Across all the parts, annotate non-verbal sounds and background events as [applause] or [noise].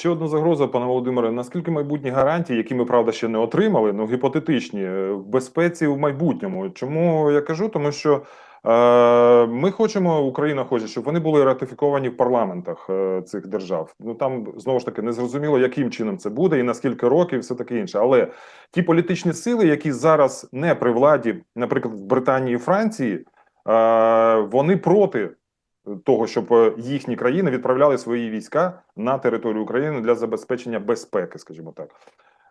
Ще одна загроза, пане Володимире. Наскільки майбутні гарантії, які ми правда ще не отримали, ну гіпотетичні е, в безпеці в майбутньому? Чому я кажу? Тому що е, ми хочемо, Україна хоче, щоб вони були ратифіковані в парламентах е, цих держав. Ну там знову ж таки не зрозуміло, яким чином це буде і на скільки років, все таке інше. Але ті політичні сили, які зараз не при владі, наприклад, в Британії і Франції, е, вони проти того, щоб е, їхні країни відправляли свої війська на територію України для забезпечення безпеки, скажімо так.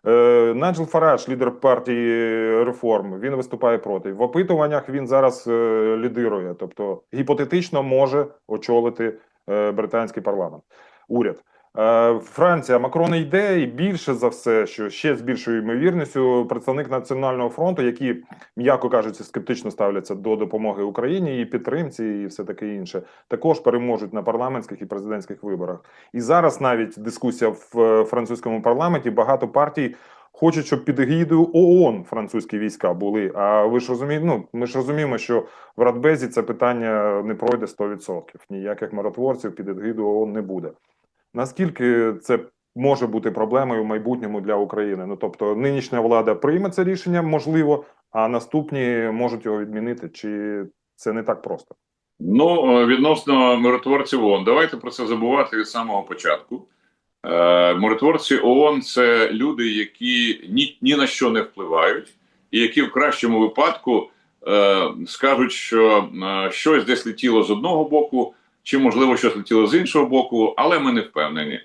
Е, Наджел Фараш, лідер партії реформ, він виступає проти. В опитуваннях він зараз е, лідирує, тобто гіпотетично може очолити британський парламент, уряд. Е, Франція Макрон йде, і більше за все, що ще з більшою ймовірністю, представник національного фронту, які, м'яко кажучи, скептично ставляться до допомоги Україні і підтримці, і все таке інше, також переможуть на парламентських і президентських виборах. І зараз навіть дискусія в е, французькому парламенті багато партій. Хочуть, щоб під егідою ООН французькі війська були. А ви ж розумієте, ну ми ж розуміємо, що в Радбезі це питання не пройде 100%. Ніяких миротворців під егідою ООН не буде. Наскільки це може бути проблемою в майбутньому для України? Ну тобто, нинішня влада прийме це рішення, можливо, а наступні можуть його відмінити, чи це не так просто? Ну, е, відносно миротворців ООН, давайте про це забувати від самого початку. Е, Миротворці ООН це люди, які ні, ні на що не впливають, і які в кращому випадку е, скажуть, що е, щось десь летіло з одного боку, чи можливо щось летіло з іншого боку, але ми не впевнені.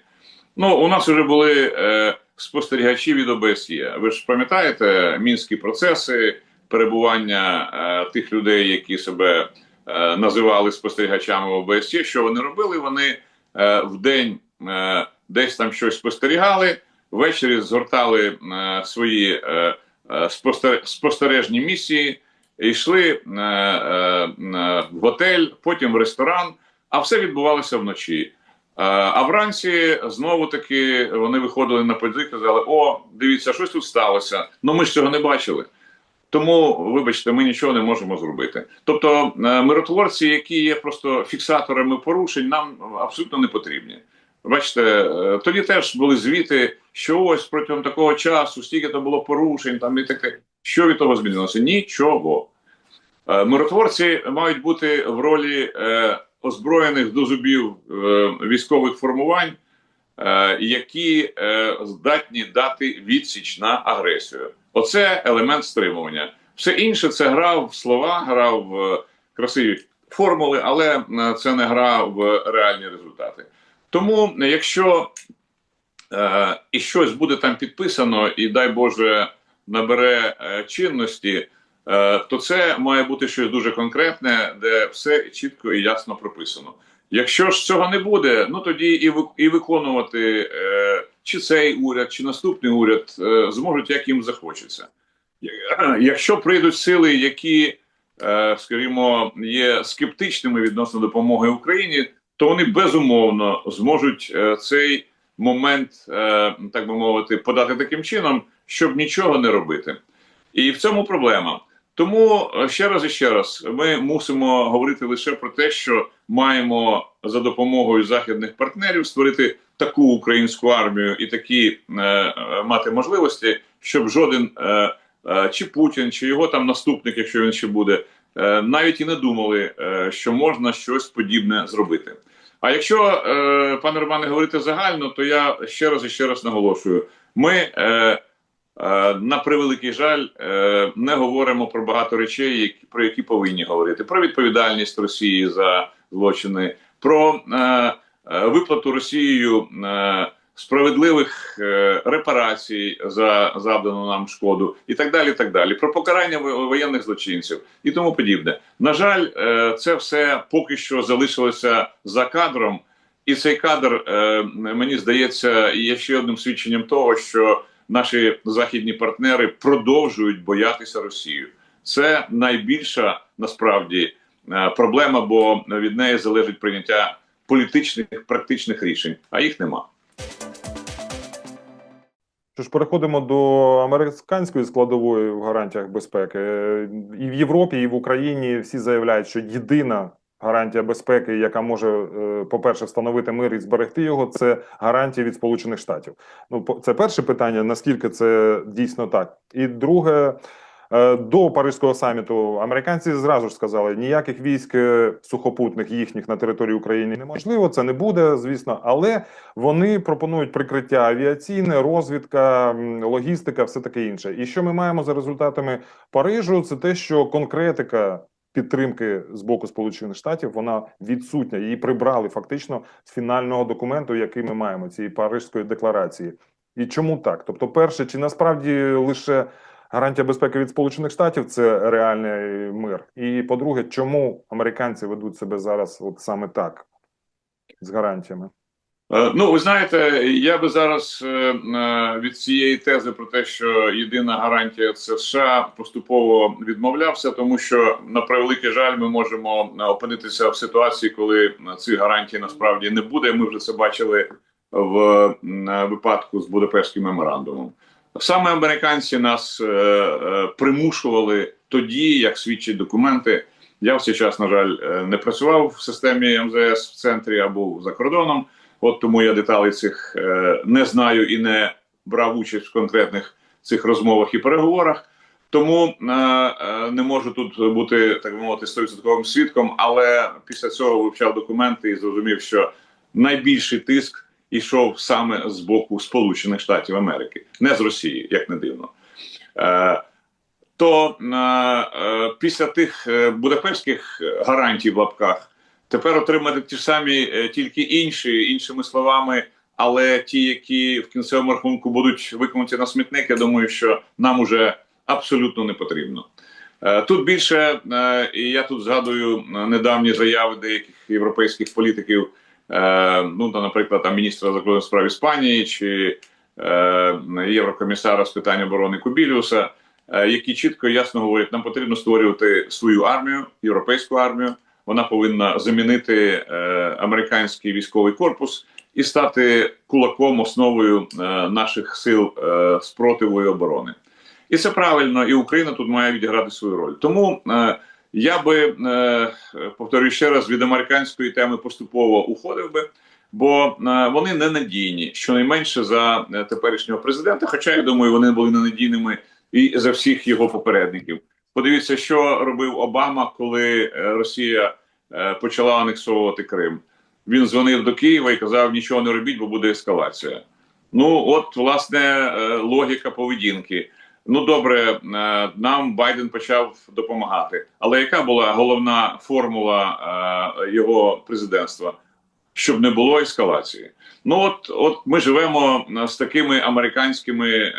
Ну, у нас вже були е, спостерігачі від ОБСЄ. Ви ж пам'ятаєте мінські процеси перебування е, тих людей, які себе е, називали спостерігачами ОБСЄ. Що вони робили? Вони е, в день е, десь там щось спостерігали, ввечері згортали е, свої е, е, спостер, спостережні місії, йшли е, е, е, в готель, потім в ресторан а все відбувалося вночі. Е, а вранці знову таки вони виходили на подзвік і казали: О, дивіться, щось тут сталося. Ну ми ж цього не бачили. Тому, вибачте, ми нічого не можемо зробити. Тобто, е, миротворці, які є просто фіксаторами порушень, нам абсолютно не потрібні. Бачите, е, тоді теж були звіти, що ось протягом такого часу стільки то було порушень, там і таке. Що від того змінилося? Нічого. Миротворці мають бути в ролі озброєних до зубів е, військових формувань, е, які е, здатні дати відсіч на агресію. Оце елемент стримування. Все інше це гра в слова, гра в красиві формули, але це не гра в реальні результати. Тому, якщо е, і щось буде там підписано, і дай Боже набере чинності, то це має бути щось дуже конкретне, де все чітко і ясно прописано. Якщо ж цього не буде, ну тоді і і виконувати е, чи цей уряд, чи наступний уряд е, зможуть, як їм захочеться. [clears throat] Якщо прийдуть сили, які, скажімо, є скептичними відносно допомоги Україні, то вони безумовно зможуть цей момент, так би мовити, подати таким чином, щоб нічого не робити. І в цьому проблема. Тому е, ще раз і ще раз ми мусимо говорити лише про те, що маємо за допомогою західних партнерів створити таку українську армію і такі е, е, мати можливості, щоб жоден е, е, чи Путін, чи його там наступник, якщо він ще буде, е, навіть і не думали, е, що можна щось подібне зробити. А якщо е, пане Романе говорити загально, то я ще раз і ще раз наголошую: ми. Е, на превеликий жаль, е, не говоримо про багато речей, про які повинні говорити: про відповідальність Росії за злочини, про е, виплату Росією справедливих репарацій за завдану нам шкоду, і так далі. і так далі, Про покарання воєнних злочинців і тому подібне. На жаль, це все поки що залишилося за кадром, і цей кадр мені здається є ще одним свідченням того, що наші західні партнери продовжують боятися Росію. Це найбільша насправді е, проблема, бо від неї залежить прийняття політичних практичних рішень, а їх нема. Що ж, переходимо до американської складової в гарантіях безпеки і в Європі, і в Україні всі заявляють, що єдина гарантія безпеки, яка може, е, по-перше, встановити мир і зберегти його, це гарантія від Сполучених Штатів. Ну, це перше питання: наскільки це дійсно так? І друге. е, До Паризького саміту американці зразу ж сказали, ніяких військ е, сухопутних їхніх на території України неможливо. Це не буде, звісно, але вони пропонують прикриття авіаційне, розвідка, логістика, все таке інше. І що ми маємо за результатами Парижу? Це те, що конкретика підтримки з боку Сполучених Штатів вона відсутня. Її прибрали фактично з фінального документу, який ми маємо цієї Парижської декларації. І чому так? Тобто, перше, чи насправді лише гарантія безпеки від Сполучених Штатів це реальний мир? І по-друге, чому американці ведуть себе зараз от саме так з гарантіями? Е, Ну, ви знаєте, я би зараз е, е, від цієї тези про те, що єдина гарантія це США поступово відмовлявся, тому що на превеликий жаль, ми можемо опинитися в ситуації, коли цих гарантій насправді не буде. Ми вже це бачили в випадку з Будапештським меморандумом. Саме американці нас примушували тоді, як свідчать документи. Я в цей час, на жаль, не працював в системі МЗС в центрі або за кордоном. От тому я деталей цих е, не знаю і не брав участь в конкретних цих розмовах і переговорах. Тому е, е, не можу тут бути так мовити стовідсотковим свідком, але після цього вивчав документи і зрозумів, що найбільший тиск ішов саме з боку Сполучених Штатів Америки, не з Росії, як не дивно. Е, то е, е, після тих е, будапештських гарантій в лапках тепер отримати ті самі, е, тільки інші, іншими словами, але ті, які в кінцевому рахунку будуть виконати на смітник, я думаю, що нам уже абсолютно не потрібно. Е, Тут більше, е, і я тут згадую недавні заяви деяких європейських політиків, ну наприклад, там міністра закордонних справ Іспанії чи єврокомісара з питань оборони Кубіліуса, які чітко і ясно говорять, нам потрібно створювати свою армію, європейську армію. Вона повинна замінити е, американський військовий корпус і стати кулаком, основою е, наших сил е, спротиву і оборони. І це правильно, і Україна тут має відіграти свою роль. Тому е, я би е, повторюю ще раз від американської теми поступово уходив би, бо е, вони ненадійні, щонайменше за е, теперішнього президента. Хоча я думаю, вони були ненадійними і за всіх його попередників. Подивіться, що робив Обама, коли е, Росія е, почала анексовувати Крим. Він дзвонив до Києва і казав: нічого не робіть, бо буде ескалація. Ну, от, власне, е, логіка поведінки. Ну, добре, нам Байден почав допомагати. Але яка була головна формула його президентства? Щоб не було ескалації. Ну от, от ми живемо з такими американськими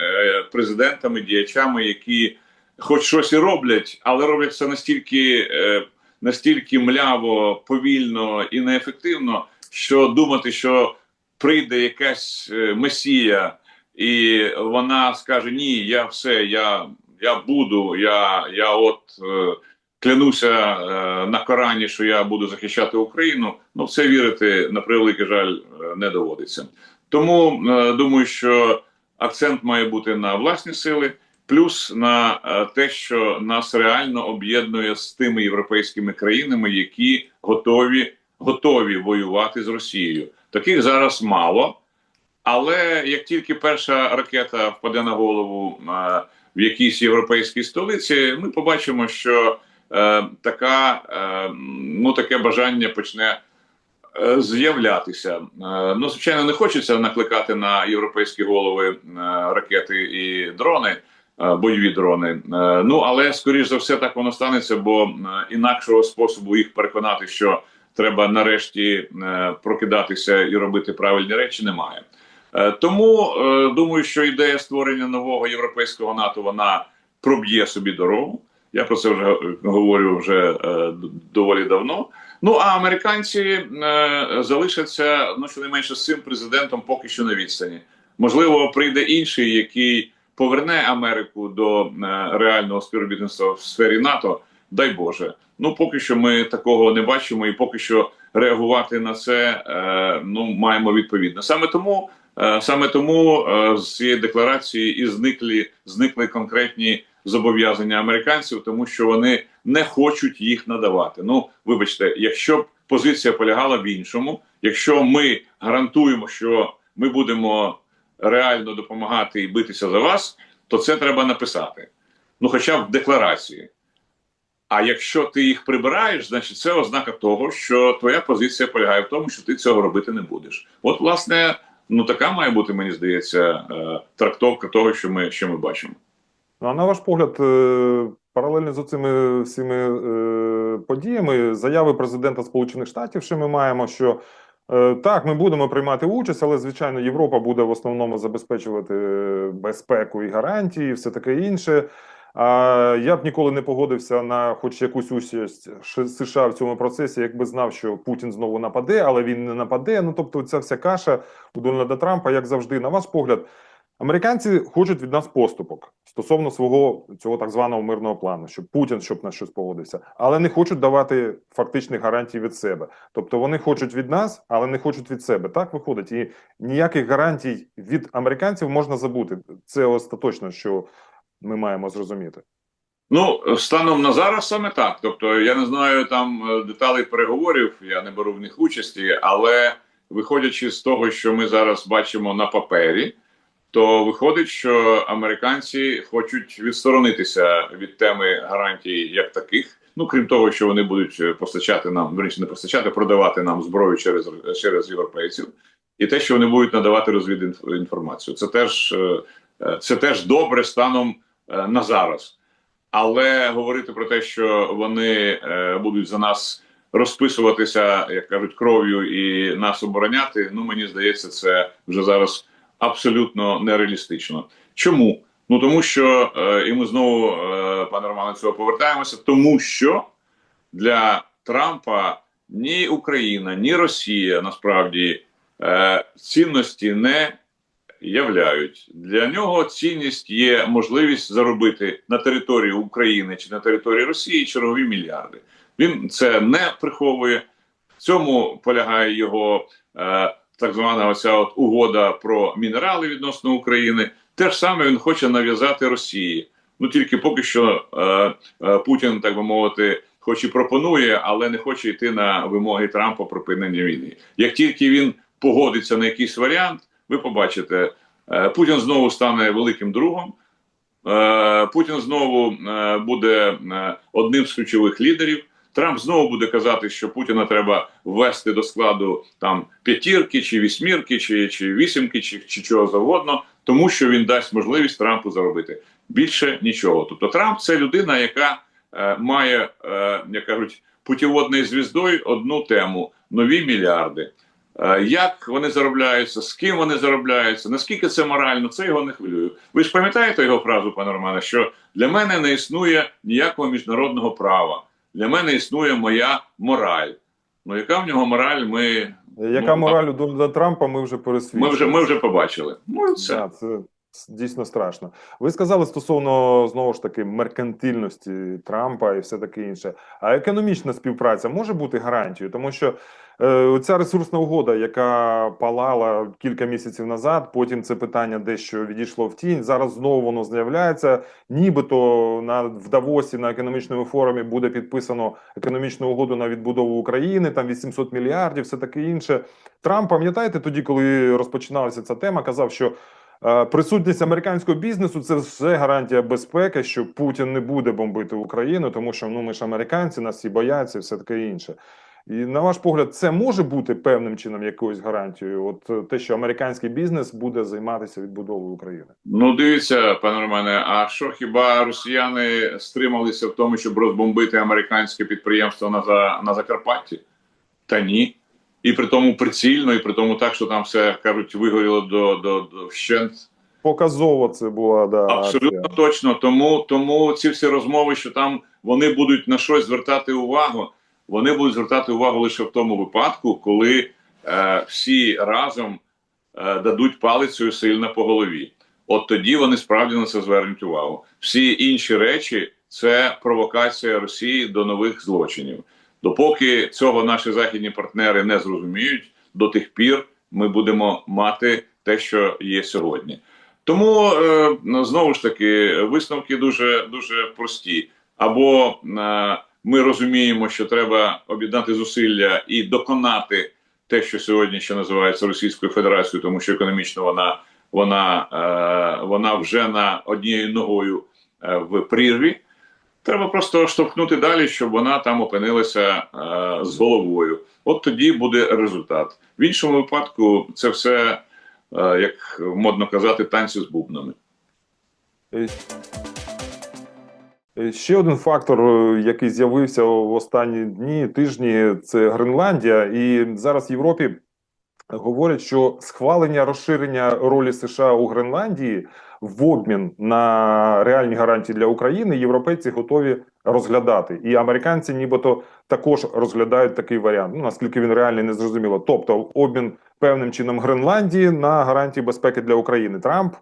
президентами, діячами, які хоч щось і роблять, але роблять це настільки, е, настільки мляво, повільно і неефективно, що думати, що прийде якась е, месія, і вона скаже: Ні, я все, я, я буду, я, я от е, клянуся на Корані, що я буду захищати Україну. Ну, в це вірити на превеликий жаль не доводиться. Тому думаю, що акцент має бути на власні сили плюс на е, те, що нас реально об'єднує з тими європейськими країнами, які готові готові воювати з Росією. Таких зараз мало. Але як тільки перша ракета впаде на голову е, в якійсь європейській столиці, ми побачимо, що е, така, ну, таке бажання почне з'являтися. Ну, звичайно, не хочеться накликати на європейські голови ракети і дрони, бойові дрони. Е, ну, але скоріш за все так воно станеться, бо е, інакшого способу їх переконати, що треба нарешті е, прокидатися і робити правильні речі, немає. Е, Тому е, думаю, що ідея створення нового європейського НАТО вона проб'є собі дорогу. Я про це вже е, говорю вже е, доволі давно. Ну а американці е, залишаться ну щонайменше з цим президентом поки що на відстані. Можливо, прийде інший, який поверне Америку до е, реального співробітництва в сфері НАТО. Дай Боже. Ну поки що ми такого не бачимо, і поки що реагувати на це е, ну маємо відповідно. Саме тому, е, саме тому з цієї декларації і зникли зникли конкретні зобов'язання американців, тому що вони не хочуть їх надавати. Ну, вибачте, якщо б позиція полягала в іншому, якщо ми гарантуємо, що ми будемо реально допомагати і битися за вас, то це треба написати. Ну, хоча б в декларації. А якщо ти їх прибираєш, значить це ознака того, що твоя позиція полягає в тому, що ти цього робити не будеш. От, власне, ну така має бути, мені здається, е, трактовка того, що ми, що ми бачимо. А на ваш погляд, е, паралельно з цими всіми е, подіями, заяви президента Сполучених Штатів, що ми маємо, що так, ми будемо приймати участь, але звичайно, Європа буде в основному забезпечувати е, безпеку і гарантії, і все таке інше. А я б ніколи не погодився на хоч якусь участь США в цьому процесі, якби знав, що Путін знову нападе, але він не нападе. Ну тобто, ця вся каша у Дональда Трампа, як завжди, на ваш погляд, Американці хочуть від нас поступок стосовно свого цього так званого мирного плану, щоб Путін щоб на щось погодився, але не хочуть давати фактичних гарантій від себе. Тобто вони хочуть від нас, але не хочуть від себе. Так виходить, і ніяких гарантій від американців можна забути. Це остаточно, що ми маємо зрозуміти. Ну, станом на зараз саме так. Тобто, я не знаю там е, деталей переговорів, я не беру в них участі, але виходячи з того, що ми зараз бачимо на папері, то виходить, що американці хочуть відсторонитися від теми гарантій як таких. Ну крім того, що вони будуть е, постачати нам, верніше не постачати, продавати нам зброю через через європейців, і те, що вони будуть надавати розвідінформацію. Це теж е, е, це теж добре станом на зараз. Але говорити про те, що вони будуть за нас розписуватися, як кажуть, кров'ю і нас обороняти. Ну мені здається, це вже зараз абсолютно нереалістично. Чому? Ну тому що е, і ми знову, е, пане Романе, цього повертаємося, тому що для Трампа ні Україна, ні Росія насправді е, цінності не являють. Для нього цінність є можливість заробити на території України чи на території Росії чергові мільярди. Він це не приховує. В цьому полягає його так звана оця от угода про мінерали відносно України. Те ж саме він хоче нав'язати Росії. Ну тільки поки що е, е, Путін, так би мовити, хоч і пропонує, але не хоче йти на вимоги Трампа припинення війни. Як тільки він погодиться на якийсь варіант, ви побачите, е, Путін знову стане великим другом. Е, Путін знову е, буде е, одним з ключових лідерів. Трамп знову буде казати, що Путіна треба ввести до складу там п'ятірки, чи вісьмірки, чи чи вісімки, чи, чи чого завгодно, тому що він дасть можливість Трампу заробити більше нічого. Тобто Трамп це людина, яка е, має, е, як кажуть, путіводною звіздою одну тему нові мільярди. Е, Як вони заробляються, з ким вони заробляються, наскільки це морально, це його не хвилює. Ви ж пам'ятаєте його фразу, пане Романе, що для мене не існує ніякого міжнародного права. Для мене існує моя мораль. Ну, яка в нього мораль? Ми Яка Ну, мораль у Дональда Трампа? Ми вже пересвідчили. ми вже ми вже побачили. Ну це. Да, це дійсно страшно. Ви сказали стосовно знову ж таки меркантильності Трампа і все таке інше. А економічна співпраця може бути гарантією, тому що е, ця ресурсна угода, яка палала кілька місяців назад, потім це питання дещо відійшло в тінь. Зараз знову воно з'являється. Нібито на в Давосі на економічному форумі буде підписано економічну угоду на відбудову України, там 800 мільярдів, все таке інше. Трамп, пам'ятаєте, тоді, коли розпочиналася ця тема, казав, що присутність американського бізнесу це все гарантія безпеки, що Путін не буде бомбити Україну, тому що ну ми ж американці, нас всі бояться, і все таке інше. І на ваш погляд, це може бути певним чином якоюсь гарантією? От е, те, що американський бізнес буде займатися відбудовою України. Ну, дивіться, пане Романе, а що хіба росіяни стрималися в тому, щоб розбомбити американське підприємство на, За- на Закарпатті? Та ні. І при тому прицільно, і при тому так, що там все кажуть, вигоріло до, до, до вщент. Показово це була да Абсолютно акція. точно. Тому, тому ці всі розмови, що там вони будуть на щось звертати увагу, вони будуть звертати увагу лише в тому випадку, коли е, всі разом е, дадуть палицею сильно по голові. От тоді вони справді на це звернуть увагу. Всі інші речі це провокація Росії до нових злочинів. Допоки цього наші західні партнери не зрозуміють, до тих пір ми будемо мати те, що є сьогодні. Тому е, ну, знову ж таки висновки дуже дуже прості. Або е, ми розуміємо, що треба об'єднати зусилля і доконати те, що сьогодні ще називається Російською Федерацією, тому що економічно вона вона, е, вона вже на однією ногою в прірві. Треба просто штовхнути далі, щоб вона там опинилася е, з головою. От тоді буде результат. В іншому випадку це все, е, як модно казати, танці з бубнами. Е, е, Ще один фактор, е, який з'явився в останні дні, тижні, це Гренландія. І зараз в Європі говорять, що схвалення розширення ролі США у Гренландії в обмін на реальні гарантії для України європейці готові розглядати. І американці, нібито, також розглядають такий варіант. Ну наскільки він реальний, не зрозуміло. Тобто, обмін певним чином Гренландії на гарантії безпеки для України. Трамп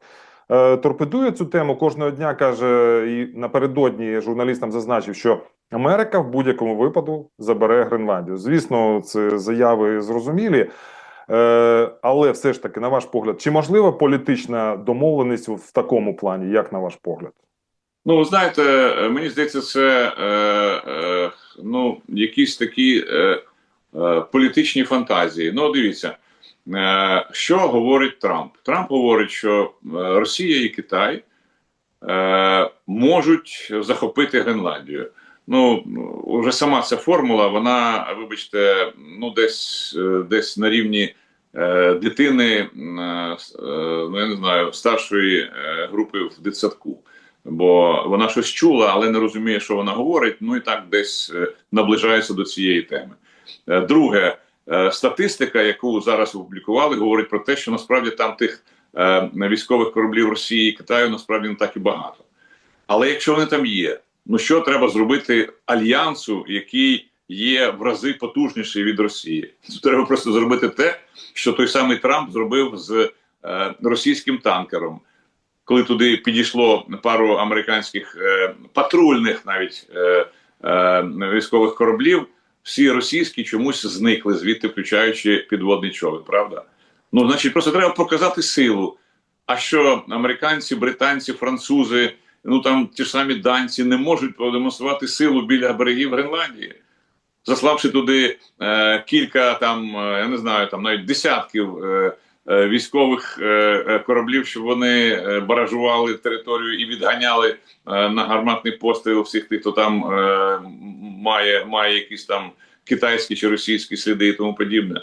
е, торпедує цю тему кожного дня. каже і напередодні журналістам зазначив, що Америка в будь-якому випадку забере Гренландію. Звісно, це заяви зрозумілі. Е, але все ж таки, на ваш погляд, чи можлива політична домовленість в такому плані, як на ваш погляд? Ну, ви знаєте, е, мені здається, це е, е, ну, якісь такі е, е, політичні фантазії. Ну, дивіться, е, що говорить Трамп? Трамп говорить, що е, Росія і Китай е, можуть захопити Гренландію. Ну, вже сама ця формула, вона, вибачте, ну десь е, десь на рівні е, дитини, е, ну я не знаю, старшої е, групи в дитсадку. Бо вона щось чула, але не розуміє, що вона говорить. Ну і так десь е, наближається до цієї теми. Друге, статистика, яку зараз опублікували, говорить про те, що насправді там тих військових кораблів Росії і Китаю насправді не так і багато. Але якщо вони там є, ну що треба зробити альянсу, який є в рази потужніший від Росії? Треба просто зробити те, що той самий Трамп зробив з е, російським танкером коли туди підійшло пару американських е, патрульних навіть е, е, військових кораблів, всі російські чомусь зникли звідти, включаючи підводний човен. Правда? Ну, значить, просто треба показати силу. А що американці, британці, французи, ну там ті ж самі данці не можуть продемонструвати силу біля берегів Гренландії, заславши туди е, кілька там, е, я не знаю, там навіть десятків. Е, е, Військових е, е, кораблів, щоб вони е, баражували територію і відганяли е, на гарматний постріл всіх тих, хто там е, має, має якісь там китайські чи російські сліди і тому подібне.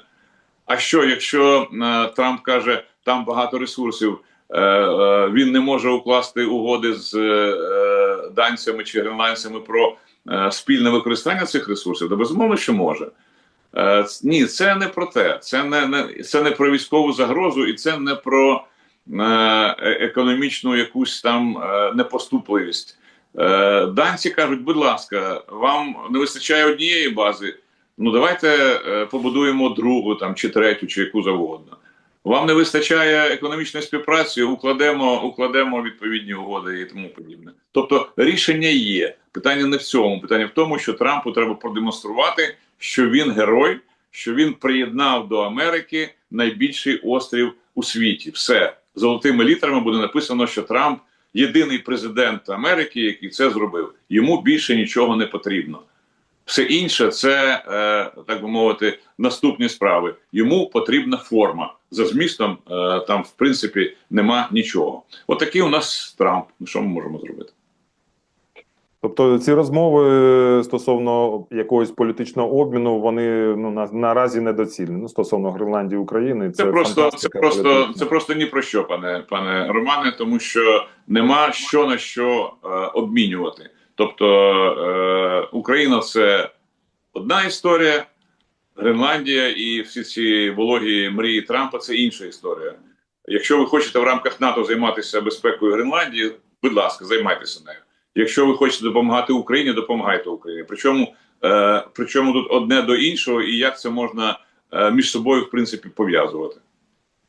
А що, якщо е, Трамп каже, там багато ресурсів, він не може укласти угоди з е, данцями чи гренландцями про е, спільне використання цих ресурсів, то безумовно, що може. Е, ні, це не про те. Це не, не це не про військову загрозу, і це не про е, е- економічну якусь там е, непоступливість. Е, данці кажуть, будь ласка, вам не вистачає однієї бази. Ну давайте е, побудуємо другу там чи третю, чи яку завгодно. Вам не вистачає економічної співпраці, укладемо, укладемо відповідні угоди і тому подібне. Тобто рішення є. Питання не в цьому. Питання в тому, що Трампу треба продемонструвати, що він герой, що він приєднав до Америки найбільший острів у світі. Все золотими літерами буде написано, що Трамп єдиний президент Америки, який це зробив. Йому більше нічого не потрібно. Все інше це, е, так би мовити, наступні справи. Йому потрібна форма. За змістом е, там, в принципі, нема нічого. Отакий у нас Трамп. Ну, Що ми можемо зробити? Тобто ці розмови стосовно якогось політичного обміну, вони ну на, наразі недоцільні. Ну стосовно Гренландії України, Це, це, просто, це просто, політична. це просто ні про що, пане пане Романе, тому що нема що на що е, обмінювати. Тобто е, Україна це одна історія, Гренландія і всі ці вологі мрії Трампа це інша історія. Якщо ви хочете в рамках НАТО займатися безпекою Гренландії, будь ласка, займайтеся нею. Якщо ви хочете допомагати Україні, допомагайте Україні. Причому, е, причому тут одне до іншого, і як це можна е, між собою в принципі пов'язувати.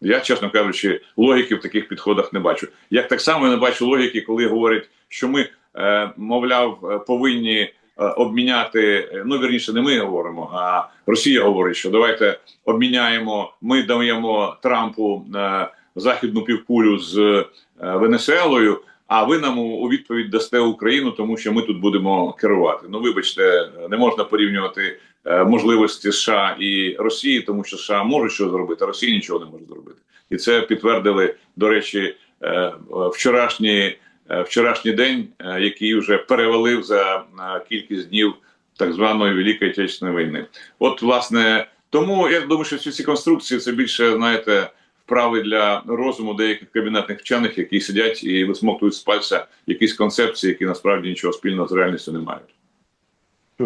Я, чесно кажучи, логіки в таких підходах не бачу. Як так само я не бачу логіки, коли говорять, що ми, е, мовляв, е, повинні обміняти. е, Ну вірніше, не ми говоримо, а Росія говорить, що давайте обміняємо. Ми даємо Трампу е, західну півкулю з е, Венесуелою. А ви нам у відповідь дасте Україну, тому що ми тут будемо керувати. Ну, вибачте, не можна порівнювати е, можливості США і Росії, тому що США можуть що зробити, а Росія нічого не може зробити. І це підтвердили, до речі, е, е, вчорашні, е, вчорашній день, е, який вже перевалив за е, кількість днів так званої Великої Отечественної війни. От, власне, тому я думаю, що всі ці конструкції це більше, знаєте, вправи для розуму деяких кабінетних вчених, які сидять і висмоктують з пальця якісь концепції, які насправді нічого спільного з реальністю не мають.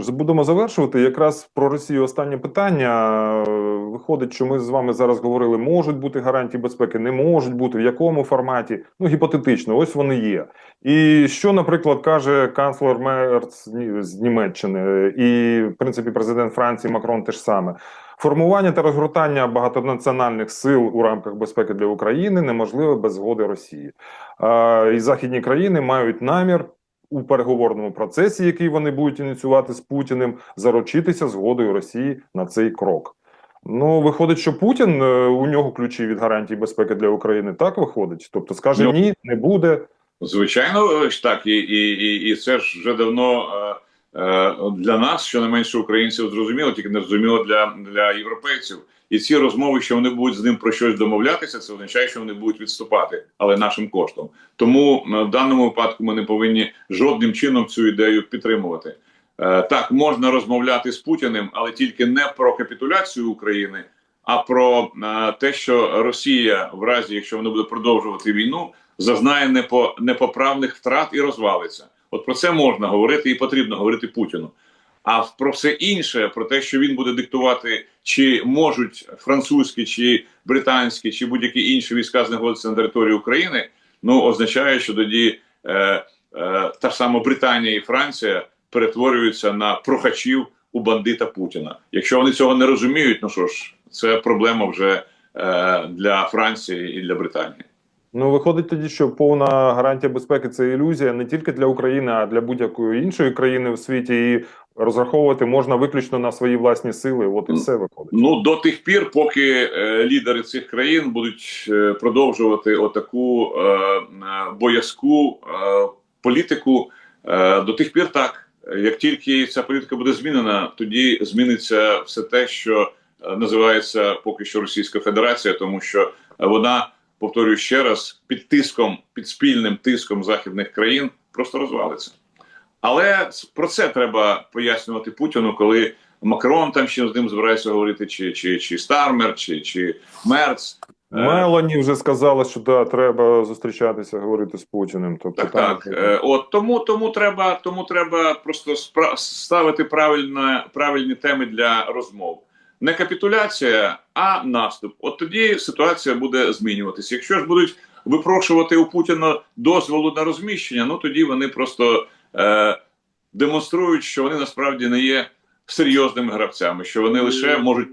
Що будемо завершувати. Якраз про Росію останнє питання. Виходить, що ми з вами зараз говорили, можуть бути гарантії безпеки, не можуть бути, в якому форматі. Ну, гіпотетично, ось вони є. І що, наприклад, каже канцлер Мерц з Німеччини, і, в принципі, президент Франції Макрон теж саме. Формування та розгортання багатонаціональних сил у рамках безпеки для України неможливе без згоди Росії. І західні країни мають намір у переговорному процесі, який вони будуть ініціювати з Путіним, заручитися згодою Росії на цей крок. Ну, виходить, що Путін е, у нього ключі від гарантій безпеки для України. Так виходить. Тобто скаже Ну, ні, не буде. Звичайно, так, і, і, і, і це ж вже давно е, е, для нас, що не менше українців, зрозуміло, тільки не зрозуміло для, для європейців. І ці розмови, що вони будуть з ним про щось домовлятися, це означає, що вони будуть відступати, але нашим коштом. Тому е, в даному випадку ми не повинні жодним чином цю ідею підтримувати. Е, так, можна розмовляти з Путіним, але тільки не про капітуляцію України, а про е, те, що Росія, в разі якщо вона буде продовжувати війну, зазнає непо, непоправних втрат і розвалиться. От про це можна говорити і потрібно говорити Путіну. А про все інше, про те, що він буде диктувати, чи можуть французькі, чи британські, чи будь-які інші війська знаходитися на території України, ну означає, що тоді е, е, та сама Британія і Франція перетворюються на прохачів у бандита Путіна. Якщо вони цього не розуміють, ну що ж, це проблема вже е, для Франції і для Британії. Ну, виходить тоді, що повна гарантія безпеки це ілюзія не тільки для України, а для будь-якої іншої країни в світі. І розраховувати можна виключно на свої власні сили. От і все виходить. Ну до тих пір, поки е, лідери цих країн будуть е, продовжувати отаку е, е, боязку е, політику, е, до тих пір так. Як тільки ця політика буде змінена, тоді зміниться все те, що е, називається поки що Російська Федерація, тому що вона, повторюю ще раз, під тиском, під спільним тиском західних країн просто розвалиться. Але про це треба пояснювати Путіну, коли Макрон там ще з ним збирається говорити, чи, чи, чи Стармер, чи, чи Мерц. Е, Мелані вже сказала, що да, треба зустрічатися, говорити з Путіним. Тобто Так, там так. Е, От тому, тому треба, тому треба просто спра- ставити правильно, правильні теми для розмов. Не капітуляція, а наступ. От тоді ситуація буде змінюватися. Якщо ж будуть випрошувати у Путіна дозволу на розміщення, ну тоді вони просто е, демонструють, що вони насправді не є серйозними гравцями, що вони лише можуть